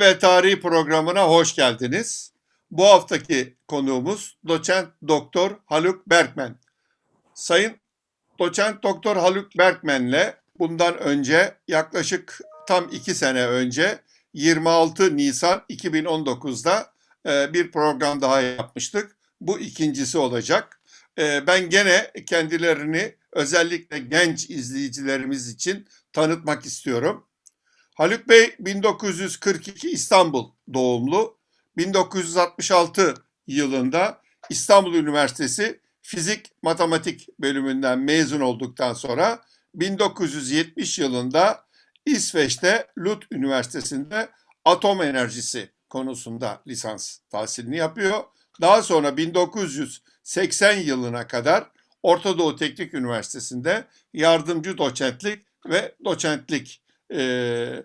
Ve Tarihi programına hoş geldiniz. Bu haftaki konuğumuz doçent doktor Haluk Berkmen. Sayın doçent doktor Haluk Berkmen'le bundan önce yaklaşık tam iki sene önce 26 Nisan 2019'da e, bir program daha yapmıştık. Bu ikincisi olacak. E, Ben gene kendilerini özellikle genç izleyicilerimiz için tanıtmak istiyorum. Haluk Bey 1942 İstanbul doğumlu. 1966 yılında İstanbul Üniversitesi Fizik Matematik bölümünden mezun olduktan sonra 1970 yılında İsveç'te Lund Üniversitesi'nde atom enerjisi konusunda lisans tahsilini yapıyor. Daha sonra 1980 yılına kadar Orta Doğu Teknik Üniversitesi'nde yardımcı doçentlik ve doçentlik e,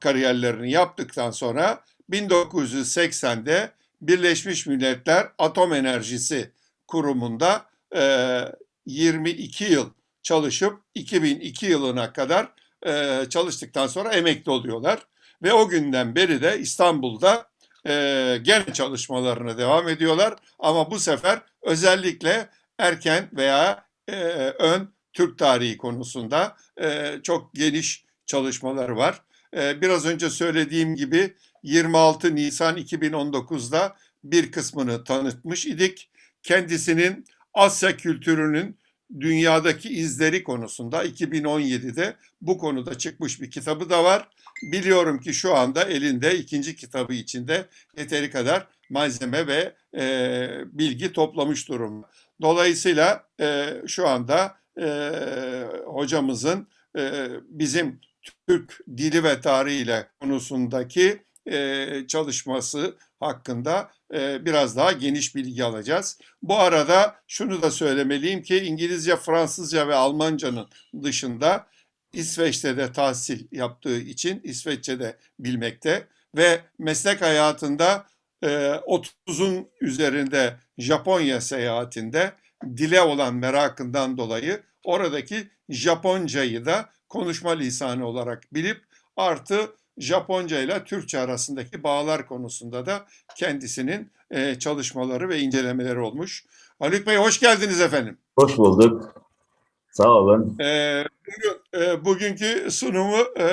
kariyerlerini yaptıktan sonra 1980'de Birleşmiş Milletler Atom Enerjisi Kurumu'nda e, 22 yıl çalışıp 2002 yılına kadar e, çalıştıktan sonra emekli oluyorlar. Ve o günden beri de İstanbul'da e, gene çalışmalarına devam ediyorlar. Ama bu sefer özellikle erken veya e, ön Türk tarihi konusunda e, çok geniş çalışmaları var. E, biraz önce söylediğim gibi 26 Nisan 2019'da bir kısmını tanıtmış idik. Kendisinin Asya kültürünün dünyadaki izleri konusunda 2017'de bu konuda çıkmış bir kitabı da var. Biliyorum ki şu anda elinde ikinci kitabı içinde yeteri kadar malzeme ve e, bilgi toplamış durumda. Dolayısıyla e, şu anda e, hocamızın e, bizim Türk dili ve tarihiyle konusundaki e, çalışması hakkında e, biraz daha geniş bilgi alacağız. Bu arada şunu da söylemeliyim ki İngilizce, Fransızca ve Almanca'nın dışında İsveç'te de tahsil yaptığı için İsveççe de bilmekte ve meslek hayatında e, 30'un üzerinde Japonya seyahatinde dile olan merakından dolayı oradaki Japoncayı da konuşma lisanı olarak bilip artı Japonca ile Türkçe arasındaki bağlar konusunda da kendisinin e, çalışmaları ve incelemeleri olmuş. Haluk Bey hoş geldiniz efendim. Hoş bulduk. Sağ olun. E, bugün, e, bugünkü sunumu e,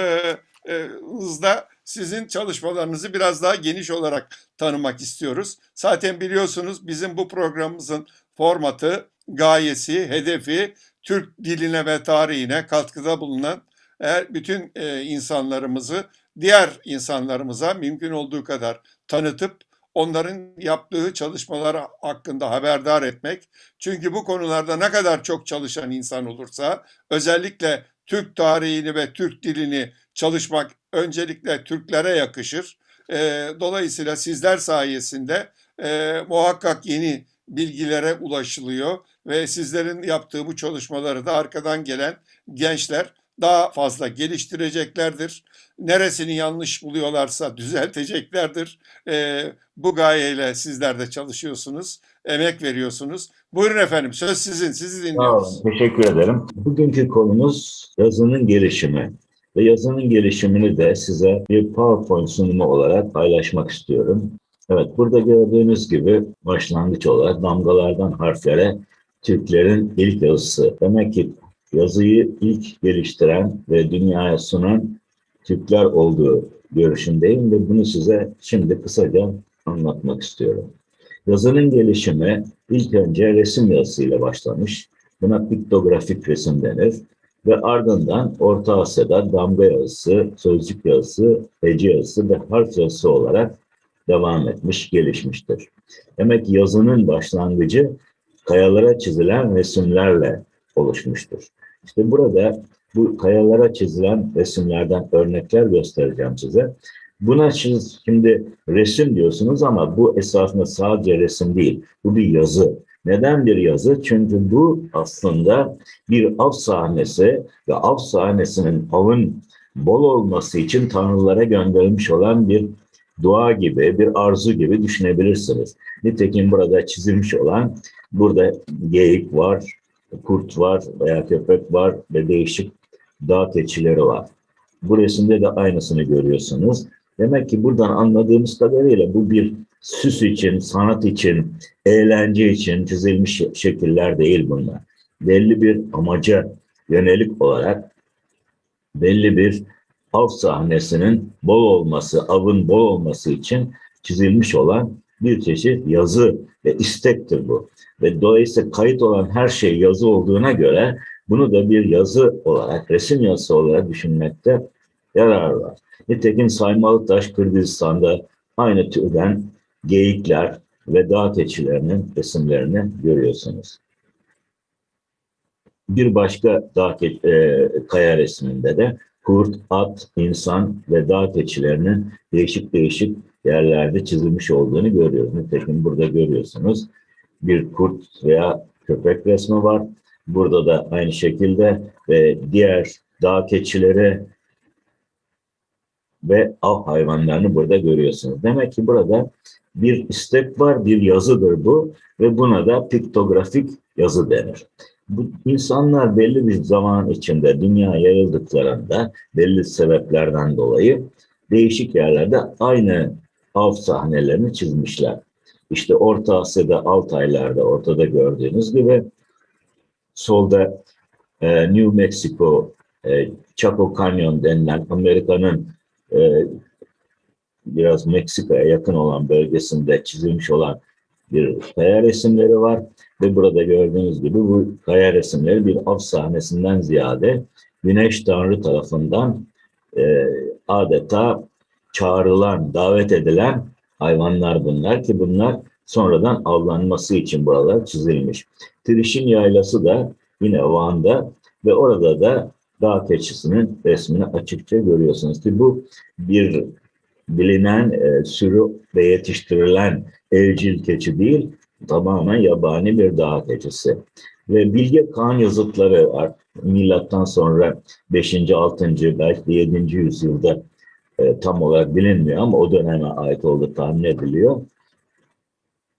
e, hızda sizin çalışmalarınızı biraz daha geniş olarak tanımak istiyoruz. Zaten biliyorsunuz bizim bu programımızın formatı, gayesi, hedefi Türk diline ve tarihine katkıda bulunan bütün e, insanlarımızı diğer insanlarımıza mümkün olduğu kadar tanıtıp onların yaptığı çalışmalar hakkında haberdar etmek. Çünkü bu konularda ne kadar çok çalışan insan olursa özellikle Türk tarihini ve Türk dilini çalışmak öncelikle Türklere yakışır. E, dolayısıyla sizler sayesinde e, muhakkak yeni bilgilere ulaşılıyor ve sizlerin yaptığı bu çalışmaları da arkadan gelen gençler daha fazla geliştireceklerdir. Neresini yanlış buluyorlarsa düzelteceklerdir. E, bu gayeyle sizler de çalışıyorsunuz, emek veriyorsunuz. Buyurun efendim, söz sizin, sizi Sağ dinliyoruz. olun. Teşekkür ederim. Bugünkü konumuz yazının gelişimi. Ve yazının gelişimini de size bir PowerPoint sunumu olarak paylaşmak istiyorum. Evet, burada gördüğünüz gibi başlangıç olarak damgalardan harflere Türklerin ilk yazısı. Demek ki yazıyı ilk geliştiren ve dünyaya sunan Türkler olduğu görüşündeyim ve bunu size şimdi kısaca anlatmak istiyorum. Yazının gelişimi ilk önce resim yazısıyla başlamış. Buna piktografik resim denir. Ve ardından Orta Asya'da damga yazısı, sözcük yazısı, hece yazısı ve harf yazısı olarak devam etmiş, gelişmiştir. Demek yazının başlangıcı kayalara çizilen resimlerle oluşmuştur. İşte burada bu kayalara çizilen resimlerden örnekler göstereceğim size. Buna siz şimdi resim diyorsunuz ama bu esasında sadece resim değil. Bu bir yazı. Neden bir yazı? Çünkü bu aslında bir av sahnesi ve av sahnesinin avın bol olması için tanrılara gönderilmiş olan bir dua gibi, bir arzu gibi düşünebilirsiniz. Nitekim burada çizilmiş olan, burada geyik var, kurt var veya köpek var ve değişik dağ keçileri var. Bu resimde de aynısını görüyorsunuz. Demek ki buradan anladığımız kadarıyla bu bir süs için, sanat için, eğlence için çizilmiş şekiller değil bunlar. Belli bir amaca yönelik olarak belli bir av sahnesinin bol olması, avın bol olması için çizilmiş olan bir çeşit yazı ve istektir bu. Ve dolayısıyla kayıt olan her şey yazı olduğuna göre bunu da bir yazı olarak, resim yazısı olarak düşünmekte yarar var. Nitekim Saymalı Taş Kırgızistan'da aynı türden geyikler ve dağ keçilerinin resimlerini görüyorsunuz. Bir başka dağ e, kaya resminde de kurt, at, insan ve dağ keçilerinin değişik değişik yerlerde çizilmiş olduğunu görüyoruz. Nitekim burada görüyorsunuz bir kurt veya köpek resmi var. Burada da aynı şekilde ve diğer dağ keçileri ve av hayvanlarını burada görüyorsunuz. Demek ki burada bir istek var, bir yazıdır bu ve buna da piktografik yazı denir. Bu insanlar belli bir zaman içinde dünya yayıldıklarında belli sebeplerden dolayı değişik yerlerde aynı av sahnelerini çizmişler. İşte Orta Asya'da Altaylar'da ortada gördüğünüz gibi solda e, New Mexico e, Chaco Canyon denilen Amerika'nın e, biraz Meksika'ya yakın olan bölgesinde çizilmiş olan bir kaya resimleri var ve burada gördüğünüz gibi bu kaya resimleri bir av sahnesinden ziyade Güneş Tanrı tarafından e, adeta çağrılan, davet edilen hayvanlar bunlar ki bunlar sonradan avlanması için buralar çizilmiş. Trişin yaylası da yine Van'da ve orada da dağ keçisinin resmini açıkça görüyorsunuz ki bu bir bilinen e, sürü ve yetiştirilen evcil keçi değil, tamamen yabani bir dağ keçisi. Ve Bilge Kağan yazıtları. Milattan sonra 5. 6. belki de 7. yüzyılda e, tam olarak bilinmiyor ama o döneme ait olduğu tahmin ediliyor.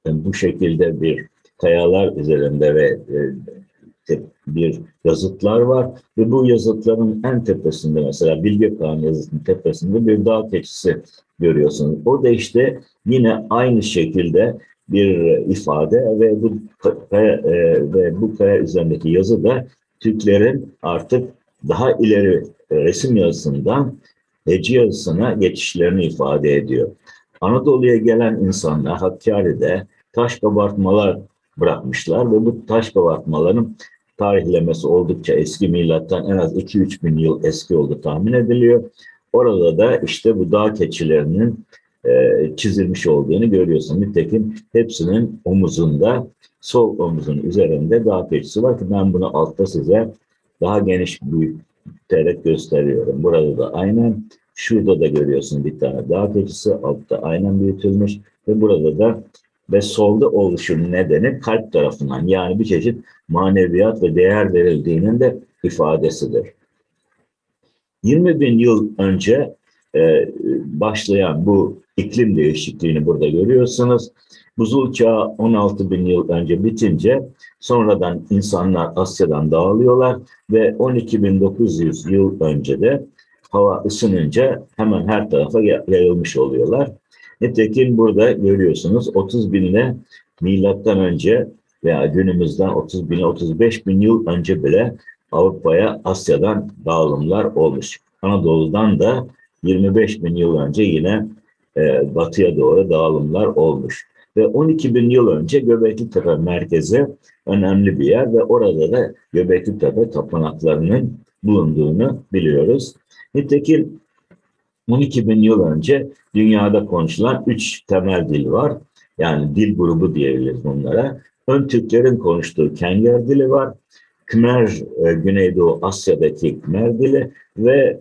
Yani bu şekilde bir kayalar üzerinde ve e, bir yazıtlar var ve bu yazıtların en tepesinde mesela Bilge Kağan yazıtının tepesinde bir dağ keçisi görüyorsunuz. O da işte yine aynı şekilde bir ifade ve bu e, ve bu kaya üzerindeki yazı da Türklerin artık daha ileri resim yazısından hece yazısına geçişlerini ifade ediyor. Anadolu'ya gelen insanlar Hakkari'de taş kabartmalar bırakmışlar ve bu taş kabartmaların tarihlemesi oldukça eski milattan en az 2-3 bin yıl eski olduğu tahmin ediliyor. Orada da işte bu dağ keçilerinin e, çizilmiş olduğunu görüyorsun. Nitekim hepsinin omuzunda, sol omuzun üzerinde dağ keçisi var ki ben bunu altta size daha geniş büyüterek gösteriyorum. Burada da aynen şurada da görüyorsun bir tane dağ keçisi altta aynen büyütülmüş ve burada da ve solda oluşum nedeni kalp tarafından yani bir çeşit maneviyat ve değer verildiğinin de ifadesidir. 20 bin yıl önce e, başlayan bu iklim değişikliğini burada görüyorsunuz. Buzul çağı 16 bin yıl önce bitince sonradan insanlar Asya'dan dağılıyorlar ve 12.900 yıl önce de hava ısınınca hemen her tarafa yayılmış oluyorlar. Nitekim burada görüyorsunuz 30 binle milattan önce veya günümüzden 30 bin 35 bin yıl önce bile Avrupa'ya Asya'dan dağılımlar olmuş. Anadolu'dan da 25 bin yıl önce yine e, batıya doğru dağılımlar olmuş. Ve 12 bin yıl önce Göbekli Tepe merkezi önemli bir yer ve orada da Göbekli Tepe tapınaklarının bulunduğunu biliyoruz. Nitekim 12 bin yıl önce dünyada konuşulan üç temel dil var. Yani dil grubu diyebiliriz bunlara. Ön Türklerin konuştuğu Kenger dili var. Khmer, e, Güneydoğu Asya'daki Khmer dili ve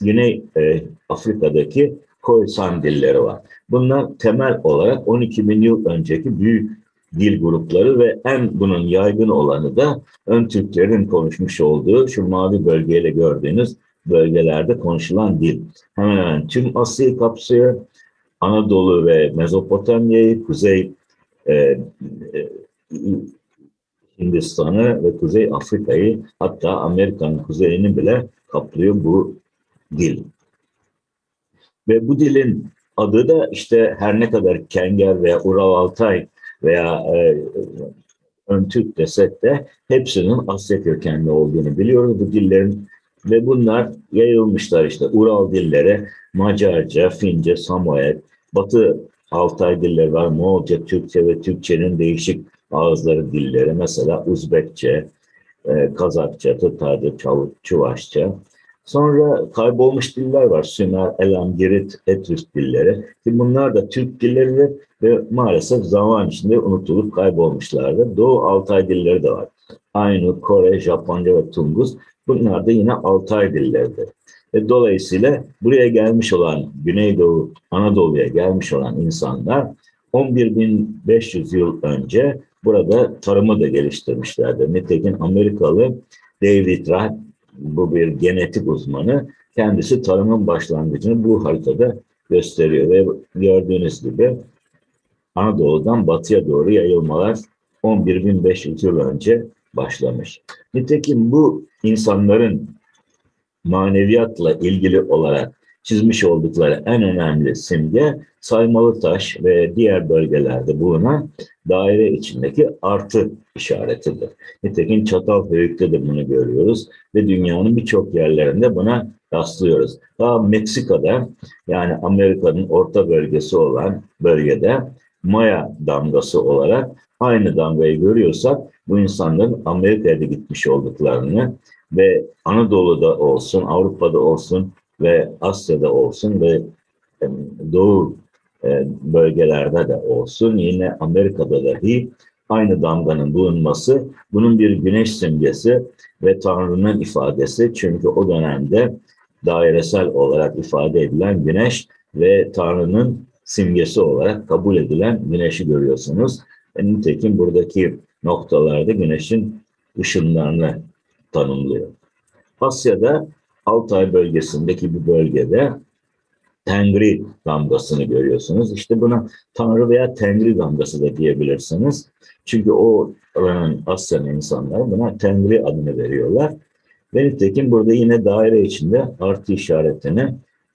Güney e, Afrika'daki Khoisan dilleri var. Bunlar temel olarak 12 bin yıl önceki büyük dil grupları ve en bunun yaygın olanı da ön Türklerin konuşmuş olduğu şu mavi bölgeyle gördüğünüz bölgelerde konuşulan dil. Hemen hemen tüm Asya'yı kapsıyor. Anadolu ve Mezopotamya'yı, Kuzey e, e, Hindistan'ı ve Kuzey Afrika'yı hatta Amerika'nın kuzeyini bile kaplıyor bu dil. Ve bu dilin adı da işte her ne kadar Kenger veya Ural Altay veya e, ön desek de hepsinin Asya kökenli olduğunu biliyoruz bu dillerin ve bunlar yayılmışlar işte Ural dilleri, Macarca, Fince, Samoyed, Batı Altay dilleri var, Moğolca, Türkçe ve Türkçenin değişik ağızları dilleri mesela Uzbekçe, e, Kazakça, Tatarca, Çav- Çuvaşça. Sonra kaybolmuş diller var. Sümer, Elam, Girit, Etrüsk dilleri. Ki bunlar da Türk dilleri ve maalesef zaman içinde unutulup kaybolmuşlardı. Doğu Altay dilleri de var. Ainu, Kore, Japonca ve Tungus. Bunlar da yine Altay dilleridir. Ve dolayısıyla buraya gelmiş olan Güneydoğu, Anadolu'ya gelmiş olan insanlar 11.500 yıl önce burada tarımı da geliştirmişlerdir. Nitekim Amerikalı David Rath, bu bir genetik uzmanı, kendisi tarımın başlangıcını bu haritada gösteriyor. Ve gördüğünüz gibi Anadolu'dan batıya doğru yayılmalar 11.500 yıl önce başlamış. Nitekim bu insanların maneviyatla ilgili olarak çizmiş oldukları en önemli simge saymalı taş ve diğer bölgelerde bulunan daire içindeki artı işaretidir. Nitekim Çatalhöyük'te de bunu görüyoruz ve dünyanın birçok yerlerinde buna rastlıyoruz. Daha Meksika'da yani Amerika'nın orta bölgesi olan bölgede Maya damgası olarak aynı damgayı görüyorsak bu insanların Amerika'ya da gitmiş olduklarını ve Anadolu'da olsun, Avrupa'da olsun ve Asya'da olsun ve e, Doğu e, bölgelerde de olsun yine Amerika'da dahi aynı damganın bulunması bunun bir güneş simgesi ve Tanrı'nın ifadesi çünkü o dönemde dairesel olarak ifade edilen güneş ve Tanrı'nın simgesi olarak kabul edilen güneşi görüyorsunuz. E, nitekim buradaki noktalarda güneşin ışınlarını tanımlıyor. Asya'da Altay bölgesindeki bir bölgede Tengri damgasını görüyorsunuz. İşte buna Tanrı veya Tengri damgası da diyebilirsiniz. Çünkü o oranın Asya'nın insanları buna Tengri adını veriyorlar. Ve nitekim burada yine daire içinde artı işaretini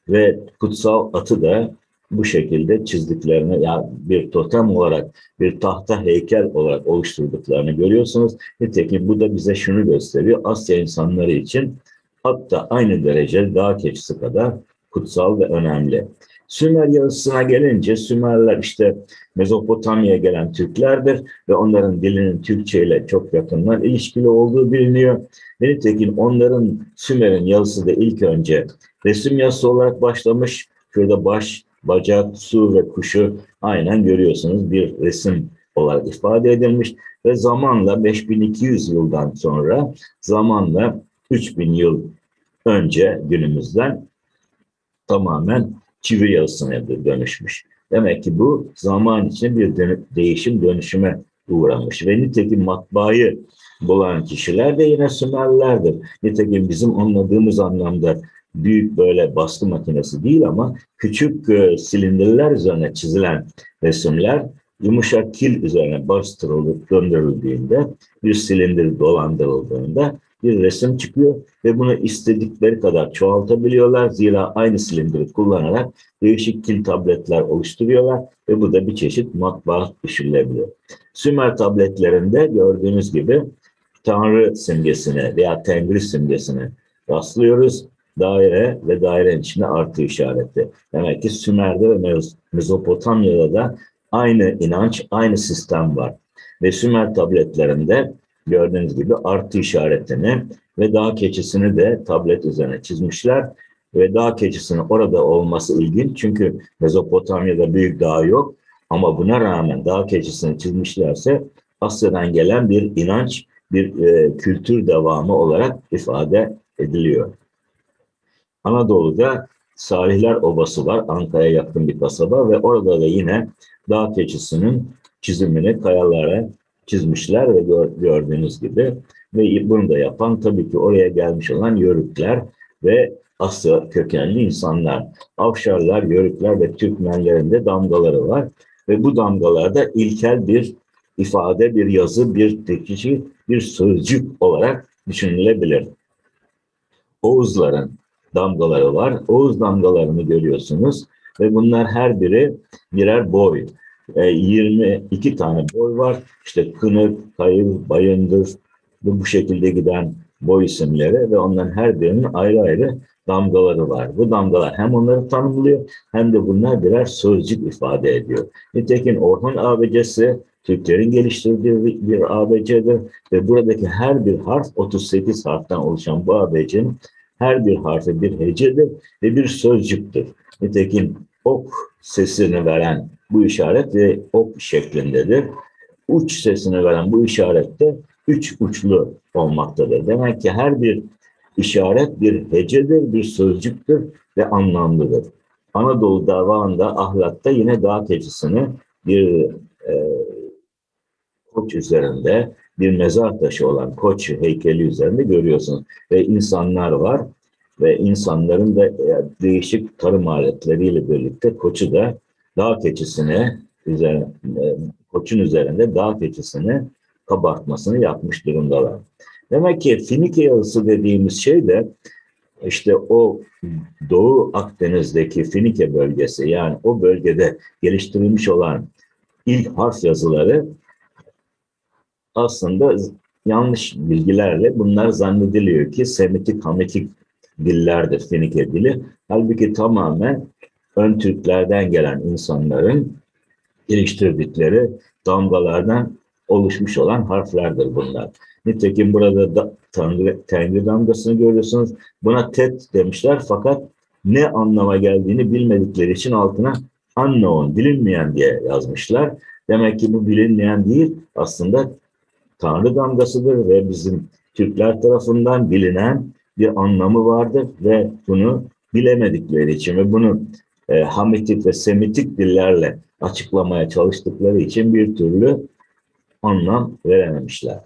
ve kutsal atı da bu şekilde çizdiklerini ya yani bir totem olarak bir tahta heykel olarak oluşturduklarını görüyorsunuz. Nitekim bu da bize şunu gösteriyor. Asya insanları için hatta aynı derece dağ keçisi kadar kutsal ve önemli. Sümer yazısına gelince Sümerler işte Mezopotamya'ya gelen Türklerdir ve onların dilinin Türkçe ile çok yakından ilişkili olduğu biliniyor. Ve nitekim onların Sümer'in yazısı da ilk önce resim yazısı olarak başlamış. Şurada baş, bacak, su ve kuşu aynen görüyorsunuz bir resim olarak ifade edilmiş ve zamanla 5200 yıldan sonra zamanla 3000 yıl önce günümüzden tamamen çivi yazısına dönüşmüş. Demek ki bu zaman için bir değişim dönüşüme uğramış. Ve nitekim matbaayı bulan kişiler de yine Sümerlerdir. Nitekim bizim anladığımız anlamda büyük böyle baskı makinesi değil ama küçük e, silindirler üzerine çizilen resimler yumuşak kil üzerine bastırılıp döndürüldüğünde bir silindir dolandırıldığında bir resim çıkıyor ve bunu istedikleri kadar çoğaltabiliyorlar. Zira aynı silindiri kullanarak değişik kil tabletler oluşturuyorlar ve bu da bir çeşit matbaa düşürülebiliyor. Sümer tabletlerinde gördüğünüz gibi Tanrı simgesine veya Tengri simgesine rastlıyoruz. Daire ve dairenin içinde artı işareti. Demek ki Sümer'de ve Mez- Mezopotamya'da da aynı inanç, aynı sistem var. Ve Sümer tabletlerinde gördüğünüz gibi artı işaretini ve dağ keçisini de tablet üzerine çizmişler. Ve dağ keçisinin orada olması ilginç çünkü Mezopotamya'da büyük dağ yok. Ama buna rağmen dağ keçisini çizmişlerse Asya'dan gelen bir inanç, bir e, kültür devamı olarak ifade ediliyor. Anadolu'da Salihler Obası var, Ankara'ya yakın bir kasaba ve orada da yine dağ keçisinin çizimini kayalara çizmişler ve gör, gördüğünüz gibi ve bunu da yapan tabii ki oraya gelmiş olan Yörükler ve Asya kökenli insanlar. Avşarlar, Yörükler ve Türkmenlerin de damgaları var ve bu damgalarda ilkel bir ifade, bir yazı, bir dikici, bir sözcük olarak düşünülebilir. Oğuzların damgaları var. Oğuz damgalarını görüyorsunuz ve bunlar her biri birer boy. E, 22 tane boy var. İşte Kınık, Kayır, Bayındır ve bu şekilde giden boy isimleri ve onların her birinin ayrı ayrı damgaları var. Bu damgalar hem onları tanımlıyor hem de bunlar birer sözcük ifade ediyor. Nitekim Orhun ABC'si Türklerin geliştirdiği bir- bir ABC'dir ve buradaki her bir harf 38 harften oluşan bu ABC'nin her bir harfi bir hecedir ve bir sözcüktür. Nitekim ok sesini veren bu işaret ve ok şeklindedir. Uç sesini veren bu işaret de üç uçlu olmaktadır. Demek ki her bir işaret bir hecedir, bir sözcüktür ve anlamlıdır. Anadolu davağında ahlakta yine dağ keçisini bir e, koç üzerinde bir mezar taşı olan koç heykeli üzerinde görüyorsunuz. Ve insanlar var ve insanların da e, değişik tarım aletleriyle birlikte koçu da dağ keçisine üzerine, e, koçun üzerinde dağ keçisini kabartmasını yapmış durumdalar. Demek ki Finike yazısı dediğimiz şey de işte o Doğu Akdeniz'deki Finike bölgesi yani o bölgede geliştirilmiş olan ilk harf yazıları aslında yanlış bilgilerle bunlar zannediliyor ki Semitik, Hamitik dillerdir Finike dili. Halbuki tamamen ön Türklerden gelen insanların geliştirdikleri damgalardan oluşmuş olan harflerdir bunlar. Nitekim burada da Tanrı, Tengri damgasını görüyorsunuz. Buna tet demişler fakat ne anlama geldiğini bilmedikleri için altına unknown, bilinmeyen diye yazmışlar. Demek ki bu bilinmeyen değil aslında Tanrı damgasıdır ve bizim Türkler tarafından bilinen bir anlamı vardır ve bunu bilemedikleri için ve bunu e, Hamitik ve Semitik dillerle açıklamaya çalıştıkları için bir türlü anlam verememişler.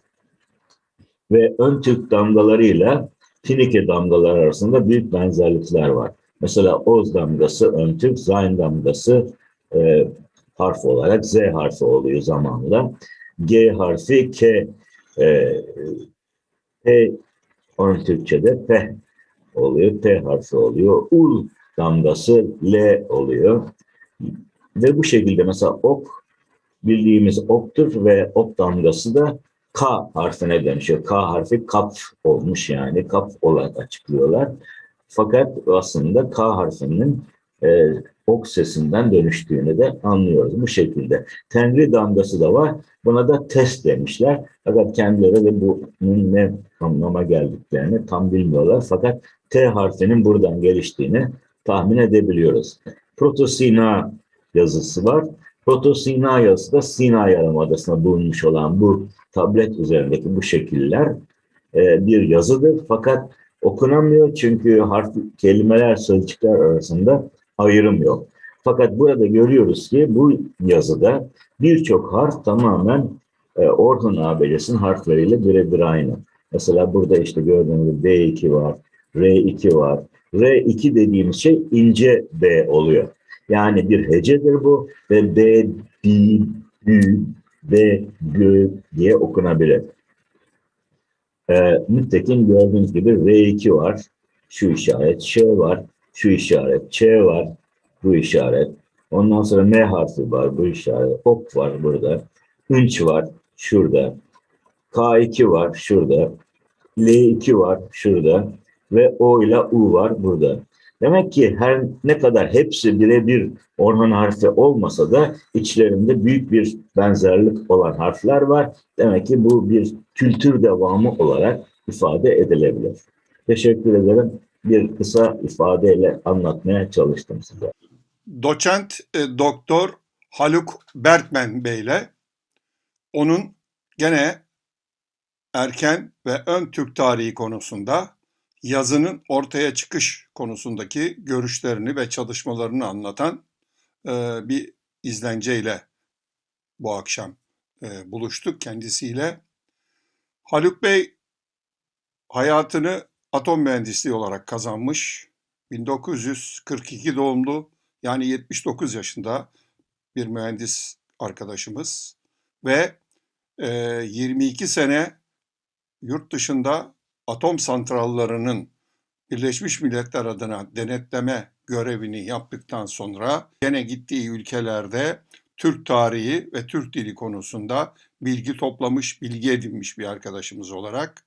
Ve ön Türk damgalarıyla Finike damgaları arasında büyük benzerlikler var. Mesela Oz damgası ön Türk, Zayn damgası e, harf olarak Z harfi oluyor zamanla. G harfi K, e, P ön Türkçe'de P oluyor, P harfi oluyor. Ul damgası L oluyor. Ve bu şekilde mesela ok bildiğimiz oktur ve ok damgası da K harfine dönüşüyor. K harfi kap olmuş yani kap olarak açıklıyorlar. Fakat aslında K harfinin e, ok sesinden dönüştüğünü de anlıyoruz bu şekilde. Tenri damgası da var. Buna da test demişler. Fakat kendileri de bunun ne anlama geldiklerini tam bilmiyorlar. Fakat T harfinin buradan geliştiğini tahmin edebiliyoruz. Proto-Sina yazısı var. Proto-Sina yazısı da Sina Yarımadası'nda bulunmuş olan bu tablet üzerindeki bu şekiller e, bir yazıdır. Fakat okunamıyor çünkü harf, kelimeler, sözcükler arasında ayrım yok. Fakat burada görüyoruz ki bu yazıda birçok harf tamamen e, Orhun ABC'sinin harfleriyle birebir aynı. Mesela burada işte gördüğünüz gibi B2 var, R2 var. R2 dediğimiz şey ince B oluyor. Yani bir hecedir bu ve B, B, Ü, B, G diye okunabilir. Ee, nitekim gördüğünüz gibi R2 var, şu işaret, Ş var, şu işaret, Ç var, bu işaret. Ondan sonra M harfi var, bu işaret, ok var burada, ünç var, şurada, K2 var, şurada, L2 var, şurada ve O ile U var burada. Demek ki her ne kadar hepsi birebir Orhun harfi olmasa da içlerinde büyük bir benzerlik olan harfler var. Demek ki bu bir kültür devamı olarak ifade edilebilir. Teşekkür ederim. Bir kısa ifadeyle anlatmaya çalıştım size. Doçent e, Doktor Haluk Berkmen Bey'le onun gene erken ve ön Türk tarihi konusunda yazının ortaya çıkış konusundaki görüşlerini ve çalışmalarını anlatan e, bir izlenceyle bu akşam e, buluştuk kendisiyle. Haluk Bey hayatını atom mühendisliği olarak kazanmış. 1942 doğumlu yani 79 yaşında bir mühendis arkadaşımız ve e, 22 sene yurt dışında atom santrallarının Birleşmiş Milletler adına denetleme görevini yaptıktan sonra gene gittiği ülkelerde Türk tarihi ve Türk dili konusunda bilgi toplamış, bilgi edinmiş bir arkadaşımız olarak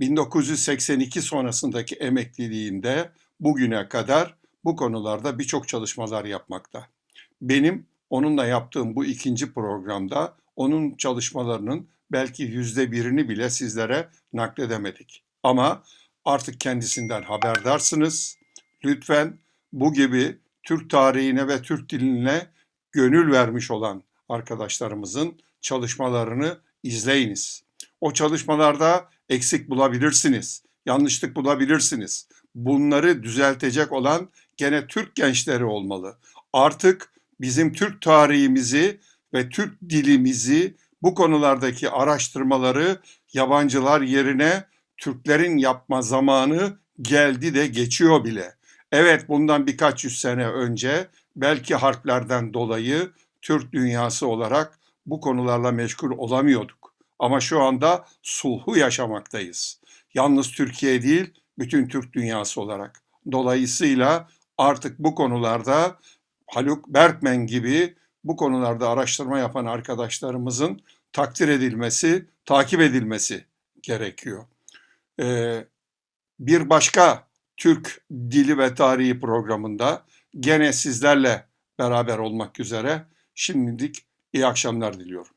1982 sonrasındaki emekliliğinde bugüne kadar bu konularda birçok çalışmalar yapmakta. Benim onunla yaptığım bu ikinci programda onun çalışmalarının belki yüzde birini bile sizlere nakledemedik. Ama artık kendisinden haberdarsınız. Lütfen bu gibi Türk tarihine ve Türk diline gönül vermiş olan arkadaşlarımızın çalışmalarını izleyiniz. O çalışmalarda eksik bulabilirsiniz, yanlışlık bulabilirsiniz. Bunları düzeltecek olan gene Türk gençleri olmalı. Artık bizim Türk tarihimizi ve Türk dilimizi bu konulardaki araştırmaları yabancılar yerine Türklerin yapma zamanı geldi de geçiyor bile. Evet bundan birkaç yüz sene önce belki harplerden dolayı Türk dünyası olarak bu konularla meşgul olamıyorduk. Ama şu anda sulhu yaşamaktayız. Yalnız Türkiye değil, bütün Türk dünyası olarak. Dolayısıyla artık bu konularda Haluk Berkmen gibi bu konularda araştırma yapan arkadaşlarımızın takdir edilmesi, takip edilmesi gerekiyor. Ee, bir başka Türk Dili ve Tarihi programında gene sizlerle beraber olmak üzere şimdilik iyi akşamlar diliyorum.